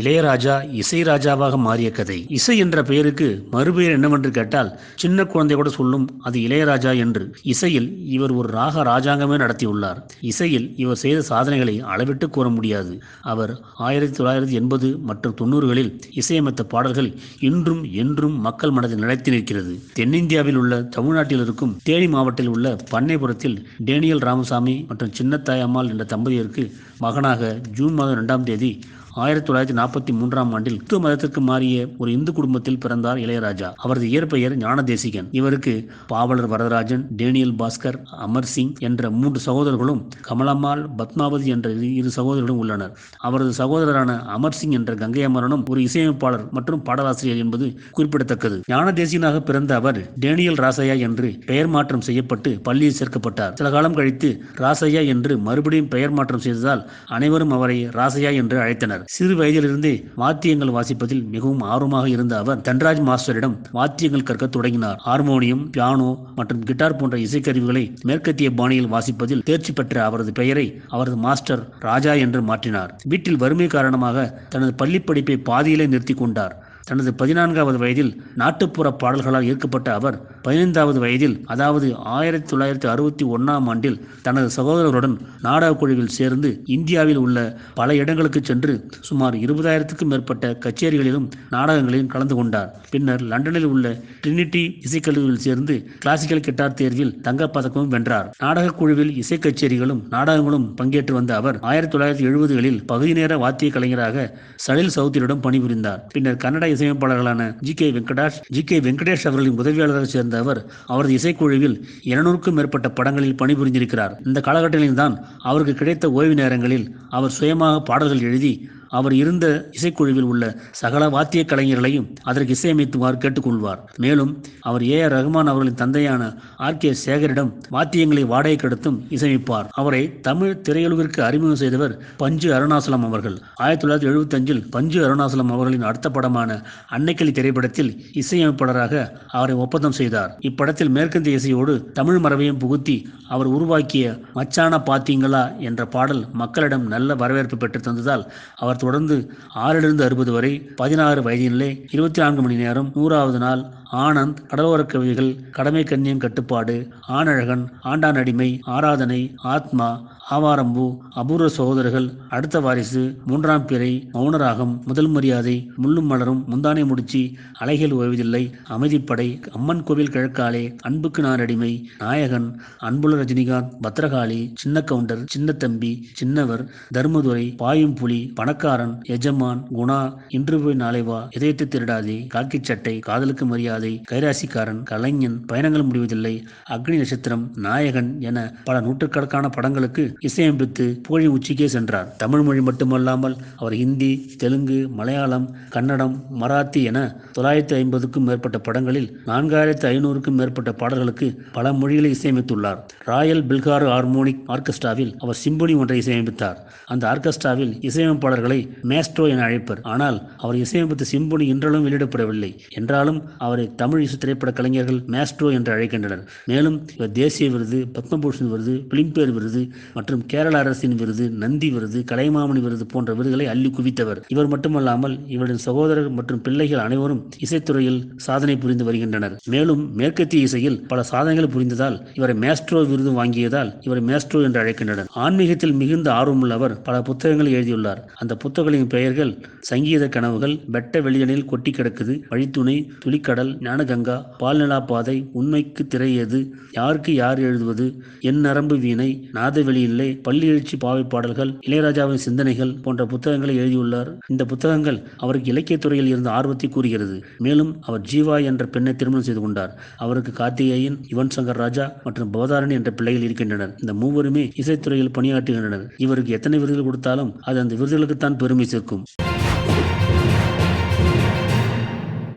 இளையராஜா இசை ராஜாவாக மாறிய கதை. இசை என்ற பெயருக்கு மறுபெயர் என்னவென்று கேட்டால் சின்ன குழந்தை கூட சொல்லும் அது இளையராஜா என்று. இசையில் இவர் ஒரு ராக ராஜாங்கமே நடத்தியுள்ளார். இசையில் இவர் செய்த சாதனைகளை அளவிட்டு கூற முடியாது. அவர் ஆயிரத்தி தொள்ளாயிரத்தி எண்பது மற்றும் தொண்ணூறுகளில் இசையமைத்த பாடல்கள் இன்றும் என்றும் மக்கள் மனதில் நிலைத்து நிற்கிறது. தென்னிந்தியாவில் உள்ள தமிழ்நாட்டில் இருக்கும் தேனி மாவட்டத்தில் உள்ள பண்ணைபுரத்தில் டேனியல் ராமசாமி மற்றும் சின்னத்தாயம்மாள் என்ற தம்பதியருக்கு மகனாக ஜூன் மாதம் இரண்டாம் தேதி ஆயிரத்தி தொள்ளாயிரத்தி நாற்பத்தி மூன்றாம் ஆண்டில் இந்து மதத்திற்கு மாறிய ஒரு இந்து குடும்பத்தில் பிறந்தார் இளையராஜா. அவரது இயற்பெயர் ஞானதேசிகன். இவருக்கு பாவலர் வரதராஜன் டேனியல் பாஸ்கர் அமர் சிங் என்ற மூன்று சகோதரர்களும் கமலம்மாள் பத்மாவதி என்ற இரு- இரு சகோதரர்களும் உள்ளனர். அவரது சகோதரரான அமர் சிங் என்ற கங்கை அமரனும் ஒரு இசையமைப்பாளர் மற்றும் பாடலாசிரியர் என்பது குறிப்பிடத்தக்கது. ஞானதேசியனாக பிறந்த அவர் டேனியல் ராசையா என்று பெயர் மாற்றம் செய்யப்பட்டு பள்ளியில் சேர்க்கப்பட்டார். சில காலம் கழித்து ராசையா என்று மறுபடியும் பெயர் மாற்றம் செய்ததால் அனைவரும் அவரை ராசையா என்று அழைத்தனர். சிறு வயதிலிருந்தே வாத்தியங்கள் வாசிப்பதில் மிகவும் ஆர்வமாக இருந்த அவர் தன்ராஜ் மாஸ்டரிடம் வாத்தியங்கள் கற்க தொடங்கினார். ஹார்மோனியம் பியானோ மற்றும் கிட்டார் போன்ற இசைக்கருவிகளை மேற்கத்திய பாணியில் வாசிப்பதில் தேர்ச்சி பெற்ற அவரது பெயரை அவரது மாஸ்டர் ராஜா என்று மாற்றினார். வீட்டில் வறுமை காரணமாக தனது பள்ளிப்படிப்பை பாதியிலே நிறுத்தி கொண்டார். தனது பதினான்காவது வயதில் நாட்டுப்புற பாடல்களால் ஈர்க்கப்பட்ட அவர் பதினைந்தாவது வயதில் அதாவது ஆயிரத்தி தொள்ளாயிரத்தி அறுபத்தி ஒன்றாம் ஆண்டில் தனது சகோதரருடன் நாடகக் குழுவில் சேர்ந்து இந்தியாவில் உள்ள பல இடங்களுக்கு சென்று சுமார் இருபதாயிரத்துக்கும் மேற்பட்ட கச்சேரிகளிலும் நாடகங்களிலும் கலந்து கொண்டார். பின்னர் லண்டனில் உள்ள ட்ரினிட்டி இசைக்கல்லூரியில் சேர்ந்து கிளாசிக்கல் கிட்டார் தேர்வில் தங்கப்பதக்கமும் வென்றார். நாடகக் குழுவில் இசை கச்சேரிகளும் நாடகங்களும் பங்கேற்று வந்த அவர் ஆயிரத்தி தொள்ளாயிரத்தி எழுபதுகளில் பகுதி நேர வாத்திய கலைஞராக சலில் சௌத்திரியிடம் பணிபுரிந்தார். பின்னர் Kannada இசையமைப்பாளர்களான G K Venkatesh G K Venkatesh அவர்களின் உதவியாளராக சேர்ந்த அவர் அவரது இசைக்குழுவில் இருநூறுக்கும் மேற்பட்ட படங்களில் பணிபுரிந்திருக்கிறார். இந்த காலகட்டங்களில் தான் அவருக்கு கிடைத்த ஓய்வு நேரங்களில் அவர் சுயமாக பாடல்கள் எழுதி அவர் இருந்த இசைக்குழுவில் உள்ள சகல வாத்திய கலைஞர்களையும் அதற்கு இசையமைத்துமாறு கேட்டுக்கொள்வார். மேலும் அவர் ஏ ஆர் ரஹ்மான் அவர்களின் தந்தையான ஆர் கே சேகரிடம் வாத்தியங்களை வாடகை கெடுத்தும் இசையமைப்பார். அவரை தமிழ் திரையுலகிற்கு அறிமுகம் செய்தவர் பஞ்சு அருணாசலம் அவர்கள். ஆயிரத்தி தொள்ளாயிரத்தி எழுபத்தஞ்சில் பஞ்சு அருணாசலம் அவர்களின் அடுத்த படமான அன்னைக்கிளி திரைப்படத்தில் இசையமைப்பாளராக அவரை ஒப்பந்தம் செய்தார். இப்படத்தில் மேற்கந்திய இசையோடு தமிழ் மரபையும் புகுத்தி அவர் உருவாக்கிய மச்சான பாத்தீங்களா என்ற பாடல் மக்களிடம் நல்ல வரவேற்பு பெற்று தந்ததால் அவர் தொடர்ந்து ஆறிலிருந்து அறுபது வரை பதினாறு வயதினிலே இருபத்தி நான்கு மணி நேரம் நூறாவது நாள் ஆனந்த் கடலோரக் கவிதைகள் கடமை கண்ணியம் கட்டுப்பாடு ஆணழகன் ஆண்டான் அடிமை ஆராதனை ஆத்மா ஆவாரம்பூ அபூர்வ சகோதரர்கள் அடுத்த வாரிசு மூன்றாம் பிறை மௌனராகம் முதல் மரியாதை முள்ளும் மலரும் முந்தானை முடிச்சி அலைகள் ஓய்வதில்லை அமைதிப்படை அம்மன் கோவில் கிழக்காலே அன்புக்கு நாரடிமை அடிமை நாயகன் அன்புல ரஜினிகாந்த் பத்ரகாளி சின்ன கவுண்டர் சின்ன தம்பி சின்னவர் தர்மதுரை பாயும் புலி பணக்காரன் எஜமான் குணா இன்று போய் நாளைவா இதயத்தை திருடாதே காக்கி சட்டை காதலுக்கு மரியாதை கைராசிக்காரன் கலைஞன் பயணங்கள் முடிவதில்லை. அக்னி நட்சத்திரம் நாயகன் என பல நூற்றுக்கணக்கான படங்களுக்கு இசையமைத்து புகழின் உச்சிக்கே சென்றார். தமிழ் மொழி மட்டுமல்லாமல் அவர் ஹிந்தி தெலுங்கு மலையாளம் கன்னடம் மராத்தி என தொள்ளாயிரத்தி ஐம்பதுக்கும் மேற்பட்ட படங்களில் நான்காயிரத்து ஐநூறுக்கும் மேற்பட்ட பாடல்களுக்கு பல மொழிகளை இசையமைத்துள்ளார். ராயல் பில்கார் ஹார்மோனிக் ஆர்கெஸ்ட்ராவில் அவர் சிம்பொனி ஒன்றை இசையமைத்தார். அந்த ஆர்கெஸ்ட்ராவில் இசையமைப்பாளர்களை மேஸ்ட்ரோ என அழைப்பர். ஆனால் அவர் இசையமைத்த சிம்பொனி இன்றளவும் வெளியிடப்படவில்லை. என்றாலும் அவரை தமிழ் இசை திரைப்பட கலைஞர்கள் மேஸ்ட்ரோ என்று அழைக்கின்றனர். மேலும் இவர் தேசிய விருது பத்மபூஷன் விருது பிலிம்பேர் விருது மற்றும் கேரள அரசின் விருது நந்தி விருது கலைமாமணி விருது போன்ற விருதுகளை அள்ளி குவித்தவர். இவர் மட்டுமல்லாமல் இவரின் சகோதரர் மற்றும் பிள்ளைகள் அனைவரும் இசைத்துறையில் சாதனை புரிந்து வருகின்றனர். மேலும் மேற்கத்திய இசையில் பல சாதனைகள் புரிந்ததால் இவரை மேஸ்ட்ரோ விருது வாங்கியதால் இவரை மேஸ்ட்ரோ என்று அழைக்கின்றனர். ஆன்மீகத்தில் மிகுந்த ஆர்வமுள்ளவர் பல புத்தகங்களை எழுதியுள்ளார். அந்த புத்தகங்களின் பெயர்கள் சங்கீத கனவுகள் வெட்ட வெளியனில் கொட்டி கிடக்குது வழித்துணை துளிக்கடல் ஞானகங்கா பால்நிலா பாதை உண்மைக்கு திரையது? யாருக்கு யார் எழுதுவது? என் நரம்பு வீணை நாதவெளி இல்லை பள்ளி எழுச்சி பாவை பாடல்கள் இளையராஜாவின் சிந்தனைகள் போன்ற புத்தகங்களை எழுதியுள்ளார். இந்த புத்தகங்கள் அவருக்கு இலக்கியத்துறையில் இருந்த ஆர்வத்தை கூறுகிறது. மேலும் அவர் ஜீவா என்ற பெண்ணை திருமணம் செய்து கொண்டார். அவருக்கு கார்த்திகேயன் யுவன் சங்கர் ராஜா மற்றும் பவதாரணி என்ற பிள்ளைகள் இருக்கின்றனர். இந்த மூவருமே இசைத்துறையில் பணியாற்றுகின்றனர். இவருக்கு எத்தனை விருதுகள் கொடுத்தாலும் அது அந்த விருதுகளுக்குத்தான் பெருமை சேர்க்கும்.